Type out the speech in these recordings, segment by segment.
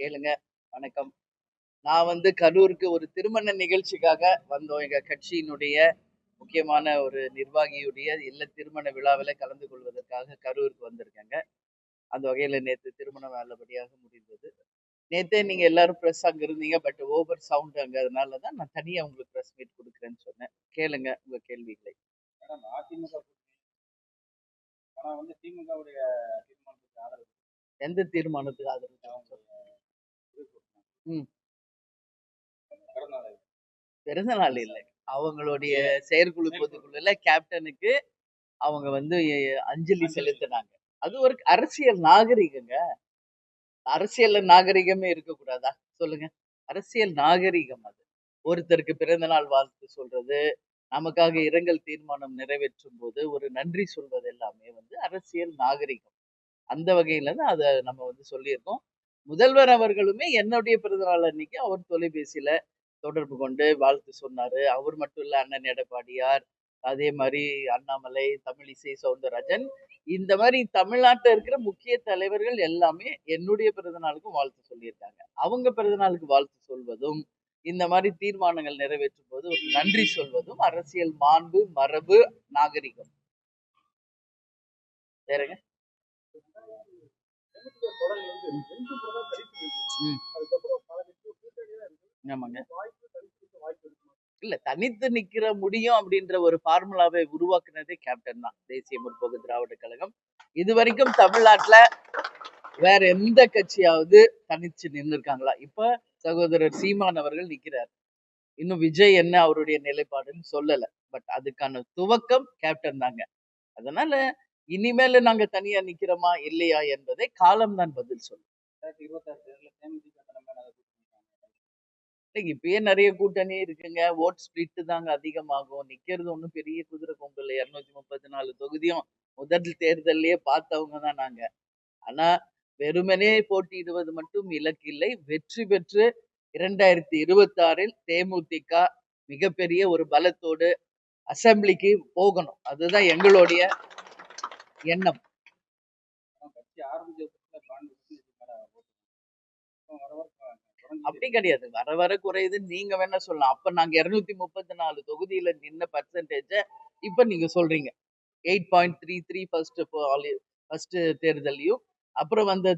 கேளுங்க. வணக்கம். நான் வந்து கரூருக்கு ஒரு திருமண நிகழ்ச்சிக்காக வந்தோம். எங்க கட்சியினுடைய முக்கியமான ஒரு நிர்வாகியுடைய இல்ல திருமண விழாவில் கலந்து கொள்வதற்காக கரூருக்கு வந்திருக்கேங்க. அந்த வகையில நேற்று திருமணம் நல்லபடியாக முடிந்தது. நேத்தே நீங்க எல்லாரும் ப்ரெஸ் அங்க இருந்தீங்க. பட் ஓவர் சவுண்ட் அங்க. அதனால தான் நான் தனியா உங்களுக்கு ப்ரெஸ் மீட் கொடுக்குறேன்னு சொன்னேன். கேளுங்க உங்க கேள்விகளை. அதிமுக கூட்டணி. ஆனா வந்து திமுகவுடைய தீர்மானத்துக்கு ஆதரவு எந்த தீர்மானத்துக்கு ஆதரவு. பிறந்த நாள் இல்லை. அவங்களுடைய செயற்குழு பொதுக்குழுல கேப்டனுக்கு அவங்க வந்து அஞ்சலி செலுத்தினாங்க. அது ஒரு அரசியல் நாகரிகங்க. அரசியல்ல நாகரிகமே இருக்கக்கூடாதா? சொல்லுங்க. அரசியல் நாகரிகம் அது. ஒருத்தருக்கு பிறந்த நாள் வாழ்த்து சொல்றது நமக்காக இரங்கல் தீர்மானம் நிறைவேற்றும் போது ஒரு நன்றி சொல்வது எல்லாமே வந்து அரசியல் நாகரிகம். அந்த வகையில தான் அதை நம்ம வந்து சொல்லியிருக்கோம். முதல்வர் அவர்களுமே என்னுடைய பிறந்தநாள் அன்னைக்கு அவர் தொலைபேசியில தொடர்பு கொண்டு வாழ்த்து சொன்னாரு. அவர் மட்டும் இல்ல அண்ணன் எடப்பாடியார் அதே மாதிரி அண்ணாமலை தமிழிசை சவுந்தரராஜன் இந்த மாதிரி தமிழ்நாட்டில் இருக்கிற முக்கிய தலைவர்கள் எல்லாமே என்னுடைய பிறந்தநாளுக்கும் வாழ்த்து சொல்லியிருக்காங்க. அவங்க பிறந்தநாளுக்கு வாழ்த்து சொல்வதும் இந்த மாதிரி தீர்மானங்கள் நிறைவேற்றும் போது ஒரு நன்றி சொல்வதும் அரசியல் மாண்பு மரபு நாகரிகம். சரிங்க தேமுதிக தொடங்கி வந்து ரெண்டு முறை தான் தனித்து நின்றுச்சு. ம். அதுக்கப்புறம் பல கட்சிகள் கூட்டணியா இருக்கு. ஆமாங்க? இல்ல தனித்து நிக்கிற முடியும் அப்படின்ற ஒரு ஃபார்முலாவை உருவாக்குனதே கேப்டன் தான். தேசிய முற்போக்கு திராவிட கழகம். இது வரைக்கும் தமிழ்நாட்டுல வேற எந்த கட்சியாவது தனிச்சு நின்று இருக்காங்களா இப்ப சகோதரர் சீமான் அவர்கள் நிக்கிறார். இன்னும் விஜய் என்ன அவருடைய நிலைப்பாடுன்னு சொல்லல. பட் அதுக்கான துவக்கம் கேப்டன் தாங்க. அதனால இனிமேல நாங்க தனியா நிக்கிறோமா இல்லையா என்பதை காலம்தான் பதில் சொல்லும். இப்பயே நிறைய கூட்டணி இருக்குங்க. ஓட் ஸ்பிளிட் தாங்க அதிகமாகும். நிக்கிறது ஒண்ணும் பெரிய குதிரை கொம்பு இருநூத்தி முப்பத்தி நாலு தொகுதியும் முதல் தேர்தல்லயே பார்த்தவங்க தான் நாங்க. ஆனா வெறுமனே போட்டியிடுவது மட்டும் இலக்கு இல்லை. வெற்றி பெற்று இரண்டாயிரத்தி இருபத்தி ஆறில் தேமுதிக மிகப்பெரிய ஒரு பலத்தோடு அசெம்பிளிக்கு போகணும். அதுதான் எங்களுடைய எண்ணம். அப்படி கிடையாது. வர வர குறையுது. நீங்க வேணா சொல்லலாம். அப்ப நாங்க இருநூத்தி முப்பத்தி நாலு தொகுதியில நின்ன பர்சன்டேஜ இப்ப நீங்க சொல்றீங்க. Eight point three three first first தேர்தலையும் அப்புறம் வந்த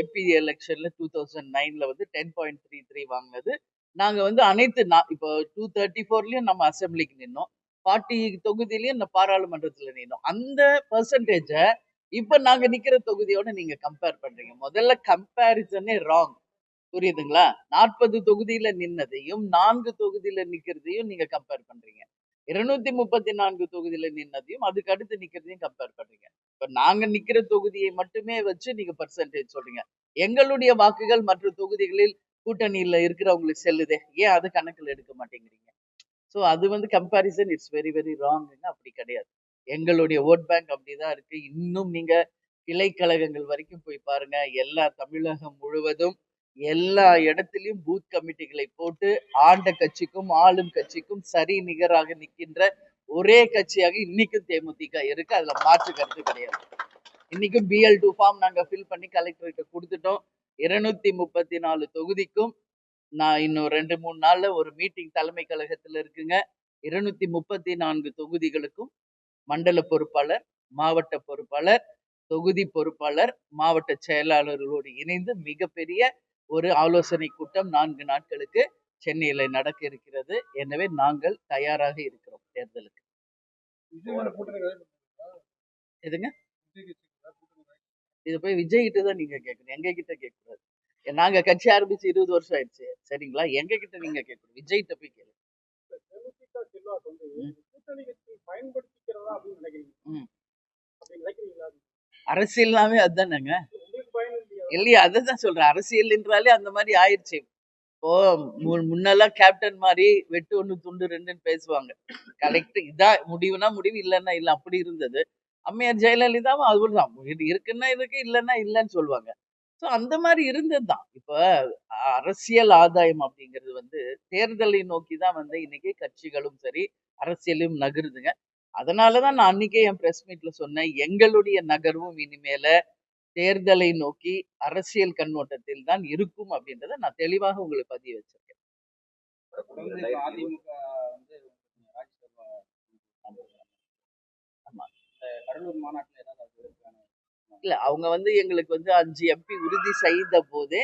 எம்பி எலெக்ஷன்ல டூ தௌசண்ட் நைன்ல வந்து டென் பாயிண்ட் த்ரீ த்ரீ வாங்கினது. நாங்க வந்து அனைத்து இப்போ டூ தேர்ட்டி ஃபோர்லயும் நம்ம அசெம்பிளிக்கு நின்னோம். பார்ட்டி தொகுதியிலையும் இந்த பாராளுமன்றத்துல நின்னோம். அந்த பர்சன்டேஜை இப்ப நாங்க நிக்கிற தொகுதியோட நீங்க கம்பேர் பண்றீங்க. முதல்ல கம்பேரிசனே ராங் புரியுதுங்களா? நாற்பது தொகுதியில நின்னதையும் நான்கு தொகுதியில நிக்கிறதையும் நீங்க கம்பேர் பண்றீங்க. இருநூத்தி முப்பத்தி நான்கு தொகுதியில நின்னதையும் அதுக்கு அடுத்து நிக்கிறதையும் கம்பேர் பண்றீங்க. இப்ப நாங்க நிக்கிற தொகுதியை மட்டுமே வச்சு நீங்க பர்சன்டேஜ் சொல்றீங்க. எங்களுடைய வாக்குகள் மற்ற தொகுதிகளில் கூட்டணியில இருக்கிறவங்களுக்கு செல்லுதே. ஏன் அது கணக்குல எடுக்க மாட்டேங்கிறீங்க? ஸோ அது வந்து கம்பேரிசன் இட்ஸ் வெரி வெரி ராங்னு அப்படி கிடையாது. எங்களுடைய ஓட் பேங்க் அப்படிதான் இருக்கு. இன்னும் நீங்க கிளைக்கழகங்கள் வரைக்கும் போய் பாருங்க. எல்லா தமிழகம் முழுவதும் எல்லா இடத்திலையும் பூத் கமிட்டிகளை போட்டு ஆண்ட கட்சிக்கும் ஆளும் கட்சிக்கும் சரி நிகராக நிற்கின்ற ஒரே கட்சியாக இன்னைக்கும் தேமுதிக இருக்கு. அதுல மாற்று கருத்து கிடையாது. இன்னைக்கும் பிஎல் டூ ஃபார்ம் நாங்க ஃபில் பண்ணி கலெக்டர்கிட்ட கொடுத்துட்டோம். இருநூத்தி முப்பத்தி நாலு தொகுதிக்கும் நான் இன்னும் ரெண்டு மூணு நாள்ல ஒரு மீட்டிங் தலைமை கழகத்துல இருக்குங்க. இருநூத்தி முப்பத்தி நான்கு தொகுதிகளுக்கும் மண்டல பொறுப்பாளர் மாவட்ட பொறுப்பாளர் தொகுதி பொறுப்பாளர் மாவட்ட செயலாளர்களோடு இணைந்து மிகப்பெரிய ஒரு ஆலோசனை கூட்டம் நான்கு நாட்களுக்கு சென்னையில நடக்க இருக்கிறது. எனவே நாங்கள் தயாராக இருக்கிறோம் தேர்தலுக்கு. எதுங்க. இது போய் விஜய் கிட்ட தான் நீங்க கேட்கணும் எங்க கிட்ட கேட்கக்கூடாது நாங்க கட்சி ஆரம்பிச்சு இருபது வருஷம் ஆயிடுச்சு. சரிங்களா? எங்க கிட்ட நீங்க கேட்கணும். விஜய். அப்படி நினைக்கிறீங்களா அரசியல்னாவே அதுதானேங்க. இல்லையா அதான் சொல்றேன். அரசியல் என்றாலே அந்த மாதிரி ஆயிடுச்சு. இப்போ முன்னெல்லாம் கேப்டன் மாதிரி வெட்டு ஒண்ணு துண்டு ரெண்டுன்னு பேசுவாங்க. கலெக்ட் இதான் முடிவுனா முடிவு இல்லைன்னா இல்ல. அப்படி இருந்தது. அம்மையார் ஜெயலலிதாவும் அதுதான் இது இருக்குன்னா இருக்கு இல்லைன்னா இல்லைன்னு சொல்லுவாங்க. ஸோ அந்த மாதிரி இருந்தது தான். இப்போ அரசியல் ஆதாயம் அப்படிங்கிறது வந்து தேர்தலை நோக்கி தான் வந்து இன்னைக்கு கட்சிகளும் சரி அரசியலும் நகருதுங்க. அதனாலதான் நான் அன்னைக்கே என் பிரஸ் மீட்ல சொன்னேன் எங்களுடைய நகர்வும் இனிமேல தேர்தலை நோக்கி அரசியல் கண்ணோட்டத்தில் தான் இருக்கும் அப்படின்றத நான் தெளிவாக உங்களுக்கு பதிய வச்சிருக்கேன். கடலூர் மாநாட்டுல இல்ல அவங்க வந்து எங்களுக்கு வந்து அஞ்சு எம்பி உறுதி செய்த போதே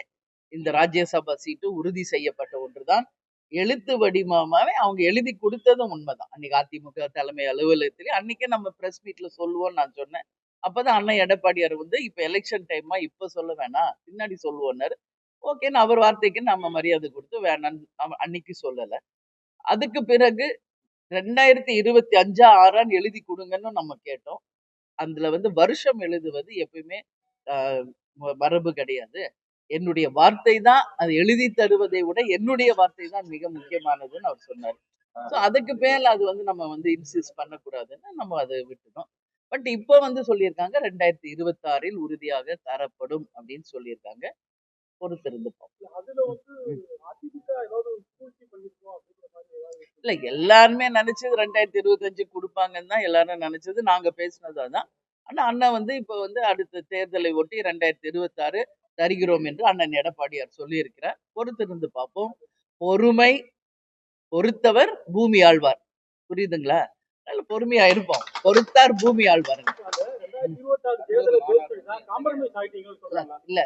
இந்த ராஜ்யசபா சீட்டு உறுதி செய்யப்பட்ட ஒன்றுதான். எழுத்து வடிவமாவே அவங்க எழுதி கொடுத்ததும் உண்மைதான். அன்னைக்கு அதிமுக தலைமை அலுவலகத்திலே அன்னைக்கே நம்ம பிரஸ் மீட்ல சொல்லுவோம் நான் சொன்னேன். அப்பதான் அண்ணன் எடப்பாடியார் வந்து இப்ப எலெக்ஷன் டைமா இப்ப சொல்ல வேணாம் பின்னாடி சொல்லுவோம்னாரு. ஓகேன்னு அவர் வார்த்தைக்கு நம்ம மரியாதை கொடுத்து வேணான்னு அன்னைக்கு சொல்லல. அதுக்கு பிறகு ரெண்டாயிரத்தி இருபத்தி அஞ்சா ஆறான்னு எழுதி கொடுங்கன்னு நம்ம கேட்டோம். அதுல வந்து வருஷம் எழுதுவது எப்பயுமே மரபு கிடையாது. என்னுடைய வார்த்தை தான் அது எழுதி தருவதை விட என்னுடைய வார்த்தை தான் மிக முக்கியமானதுன்னு அவர் சொன்னார். ஸோ அதுக்கு மேல அது வந்து நம்ம வந்து இன்சிஸ்ட் பண்ணக்கூடாதுன்னு நம்ம அதை விட்டுட்டோம். பட் இப்போ வந்து சொல்லியிருக்காங்க ரெண்டாயிரத்தி இருபத்தாறில் உறுதியாக தரப்படும் அப்படின்னு சொல்லியிருக்காங்க. பொறுத்திருந்து பார்ப்போம். இல்ல எல்லாருமே நினைச்சது ரெண்டாயிரத்தி இருபத்தஞ்சு கொடுப்பாங்கன்னு தான் எல்லாரும் நினைச்சது. நாங்க பேசினது அதான். ஆனா அண்ணன் வந்து இப்போ வந்து அடுத்த தேர்தலை ஒட்டி ரெண்டாயிரத்தி இருபத்தாறு தருகிறோம் என்று அண்ணன் எடப்பாடியார் சொல்லியிருக்கிறார். பொறுத்திருந்து பார்ப்போம். பொறுமை பொறுத்தவர் பூமி ஆழ்வார். புரியுதுங்களா? நல்ல பொறுமையா இருப்போம். பொறுத்தார் பூமி ஆழ்வாருங்க இல்ல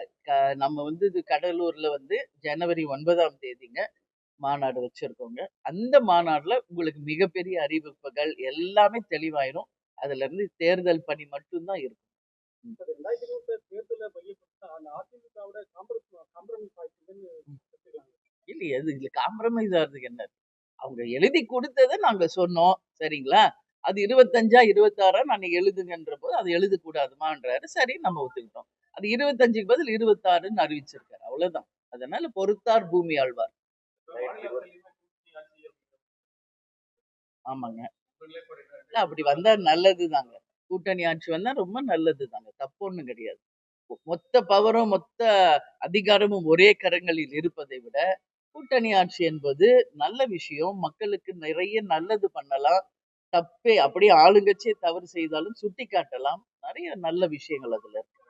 நம்ம வந்து இது கடலூர்ல வந்து ஜனவரி ஒன்பதாம் தேதிங்க. மாநாடு வச்சிருக்கோங்க. அந்த மாநாடுல உங்களுக்கு மிகப்பெரிய அறிவிப்புகள் எல்லாமே தெளிவாயிரும். அதுல இருந்து தேர்தல் பணி மட்டும்தான் இருக்கும். இந்த ரெண்டாயிரத்தி இருபத்தாறு தேர்தலை மையப்படுத்தி தான் அந்த அதிமுகவோட காம்ப்ரமைஸ் காம்ப்ரமைஸ் ஆயிட்டீங்கன்னு எடுத்துக்கலாம் இல்ல எது இதுல காம்ப்ரமைஸ் ஆகிறதுக்கு என்ன? அவங்க எழுதி கொடுத்ததை நாங்க சொன்னோம். சரிங்களா? அது இருபத்தஞ்சா இருபத்தாறா நான் எழுதுங்கன்ற போது அது எழுதக்கூடாதுமான்றாரு. சரி நம்ம ஒத்துக்கிட்டோம். அது இருபத்தஞ்சுக்கு பதில் இருபத்தாறுன்னு அறிவிச்சிருக்காரு. அவ்வளவுதான். அதனால பொறுத்தார் பூமி ஆழ்வார். ஆமாங்க. அப்படி வந்தா நல்லது தாங்க கூட்டணி ஆட்சி வந்தா ரொம்ப நல்லது தாங்க தப்பு ஒண்ணும் கிடையாது. மொத்த பவரும் மொத்த அதிகாரமும் ஒரே கரங்களில் இருப்பதை விட கூட்டணி ஆட்சி என்பது நல்ல விஷயம். மக்களுக்கு நிறைய நல்லது பண்ணலாம். தப்பே அப்படியே ஆளுங்கட்சியே தவறு செய்தாலும் சுட்டி காட்டலாம் நிறைய நல்ல விஷயங்கள் அதுல இருக்கு.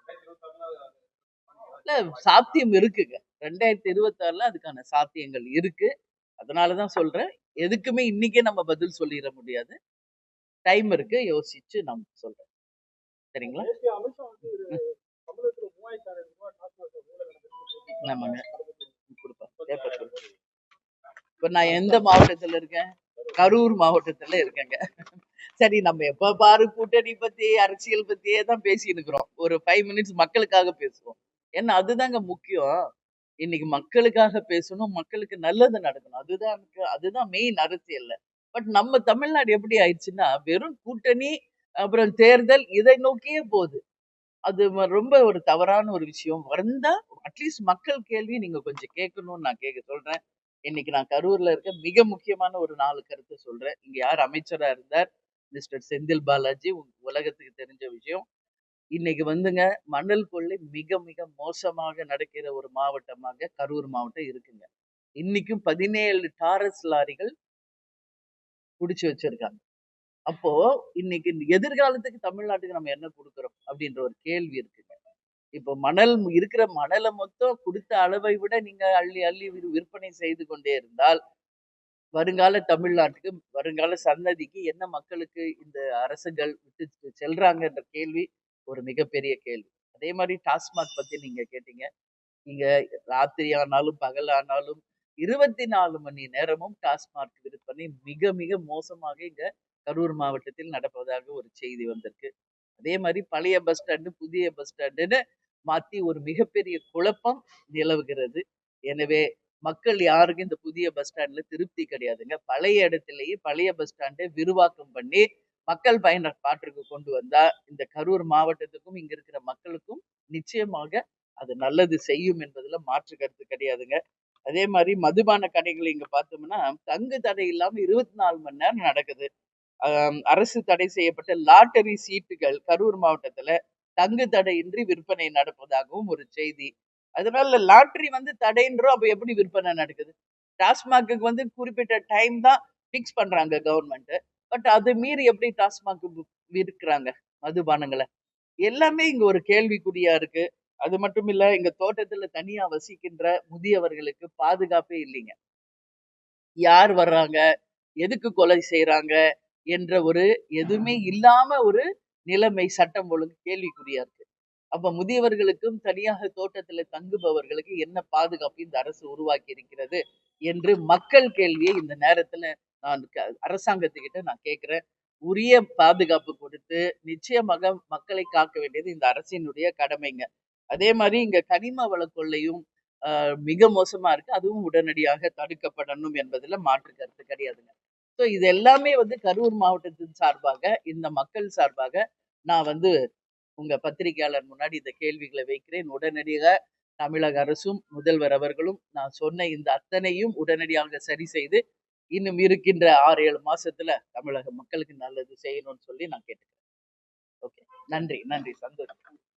இல்ல சாத்தியம் இருக்குங்க. ரெண்டாயிரத்தி இருபத்தாறுல அதுக்கான சாத்தியங்கள் இருக்கு. அதனாலதான் சொல்றேன். எதுக்குமே இன்னைக்கே நம்ம பதில் சொல்லிட முடியாது. டைம் இருக்கு. யோசிச்சு நம்ம சொல்றேன். சரிங்களா? ஆமாங்க. இப்ப நான் எந்த மாவட்டத்துல இருக்கேன்? கரூர். மாவட்டத்துல இருக்கேங்க. சரி நம்ம எப்ப பாரு கூட்டணி பத்தி அரசியல் பத்தியே தான் பேசிட்டு இருக்கிறோம். ஒரு ஃபைவ் மினிட்ஸ் மக்களுக்காக பேசுவோம். ஏன்னா அதுதாங்க முக்கியம். இன்னைக்கு மக்களுக்காக பேசணும் மக்களுக்கு நல்லது நடக்கணும். அதுதான் எனக்கு- அதுதான் மெயின் அரசியல்ல. பட் நம்ம தமிழ்நாடு எப்படி ஆயிடுச்சுன்னா வெறும் கூட்டணி அப்புறம் தேர்தல் இதை நோக்கியே போகுது. அது ரொம்ப ஒரு தவறான ஒரு விஷயம். வந்தா அட்லீஸ்ட் மக்கள் கேள்வி நீங்க கொஞ்சம் கேட்கணும்னு நான் கேட்க சொல்றேன். இன்னைக்கு நான் கரூர்ல இருக்க மிக முக்கியமான ஒரு நாலு கருத்தை சொல்றேன். இங்க யார் அமைச்சரா இருந்தார்? மிஸ்டர் செந்தில் பாலாஜி. உலகத்துக்கு தெரிஞ்ச விஷயம். இன்னைக்கு வந்துங்க மணல் கொள்ளை மிக மிக மோசமாக நடக்கிற ஒரு மாவட்டமாக கரூர் மாவட்டம் இருக்குங்க. இன்னைக்கும் பதினேழு டாரஸ் லாரிகள் புடிச்சு வச்சிருக்காங்க. அப்போ இன்னைக்கு எதிர்காலத்துக்கு தமிழ்நாட்டுக்கு நம்ம என்ன கொடுக்குறோம்? அப்படின்ற ஒரு கேள்வி இருக்குங்க. இப்போ மணல் இருக்கிற மணலை மொத்தம் கொடுத்த அளவை விட நீங்க அள்ளி அள்ளி விற்பனை செய்து கொண்டே இருந்தால் வருங்கால தமிழ்நாட்டுக்கு வருங்கால சந்ததிக்கு என்ன மக்களுக்கு இந்த அரசுகள் விட்டு செல்றாங்கன்ற கேள்வி ஒரு மிகப்பெரிய கேள்வி. அதே மாதிரி டாஸ்மாக் பத்தி நீங்க கேட்டீங்க. நீங்க ராத்திரி ஆனாலும் பகல் ஆனாலும் இருபத்தி நாலு மணி நேரமும் டாஸ்மாக் விற்பனை மிக மிக மோசமாக இங்க கரூர் மாவட்டத்தில் நடப்பதாக ஒரு செய்தி வந்திருக்கு. அதே மாதிரி பழைய பஸ் ஸ்டாண்டு புதிய பஸ் ஸ்டாண்டுன்னு மாத்தி ஒரு மிகப்பெரிய குழப்பம் நிலவுகிறது. எனவே மக்கள் யாருக்கும் இந்த புதிய பஸ் ஸ்டாண்ட்ல திருப்தி கிடையாதுங்க. பழைய இடத்திலேயே பழைய பஸ் ஸ்டாண்டை விரிவாக்கம் பண்ணி மக்கள் பயன்பாட்டிற்கு கொண்டு வந்தா இந்த கரூர் மாவட்டத்துக்கும் இங்க இருக்கிற மக்களுக்கும் நிச்சயமாக அது நல்லது செய்யும் என்பதுல மாற்று கருத்து கிடையாதுங்க. அதே மாதிரி மதுபான கடைகள் இங்க பார்த்தோம்னா தங்கு தடை இல்லாம இருபத்தி நாலு மணி நேரம் நடக்குது. அரசு தடை செய்யப்பட்ட லாட்டரி சீட்டுகள் கரூர் மாவட்டத்துல தங்கு தடையின்றி விற்பனை நடப்பதாகவும் ஒரு செய்தி. அதனால லாட்டரி வந்து தடைன்றோம் அப்ப எப்படி விற்பனை நடக்குது? டாஸ்மாக்கு வந்து குறிப்பிட்ட டைம் தான் ஃபிக்ஸ் பண்றாங்க கவர்மெண்ட் பட் அது மீறி எப்படி டாஸ்மாக் விற்கிறாங்க மதுபானங்களை? எல்லாமே இங்க ஒரு கேள்விக்குறியா இருக்கு. அது மட்டும் இல்ல எங்க தோட்டத்துல தனியா வசிக்கின்ற முதியவர்களுக்கு பாதுகாப்பே இல்லைங்க. யார் வர்றாங்க? எதுக்கு கொலை செய்யறாங்க என்ற ஒரு எதுவுமே இல்லாம ஒரு நிலைமை சட்டம் ஒழுங்கு கேள்விக்குறியா இருக்கு. அப்ப முதியவர்களுக்கும் தனியாக தோட்டத்துல தங்குபவர்களுக்கு என்ன பாதுகாப்பு இந்த அரசு உருவாக்கி இருக்கிறது என்று மக்கள் கேள்வியை இந்த நேரத்துல நான் க- அரசாங்கத்துக்கிட்ட நான் கேட்குறேன். உரிய பாதுகாப்பு கொடுத்து நிச்சயமாக மக்களை காக்க வேண்டியது இந்த அரசினுடைய கடமைங்க. அதே மாதிரி இங்க கனிம வள கொள்ளையும் மிக மோசமா இருக்கு. அதுவும் உடனடியாக தடுக்கப்படணும் என்பதுல மாற்று கருத்து கிடையாதுங்க. ஸோ இது எல்லாமே வந்து கரூர் மாவட்டத்தின் சார்பாக இந்த மக்கள் சார்பாக நான் வந்து உங்க பத்திரிகையாளர் முன்னாடி இந்த கேள்விகளை வைக்கிறேன். உடனடியாக தமிழக அரசும் முதல்வர் அவர்களும் நான் சொன்ன இந்த அத்தனையும் உடனடியாக சரி செய்து இன்னும் இருக்கின்ற ஆறு ஏழு மாசத்துல தமிழக மக்களுக்கு நல்லது செய்யணும்னு சொல்லி நான் கேட்டுக்கிறேன். ஓகே. நன்றி நன்றி. சந்தோஷம்.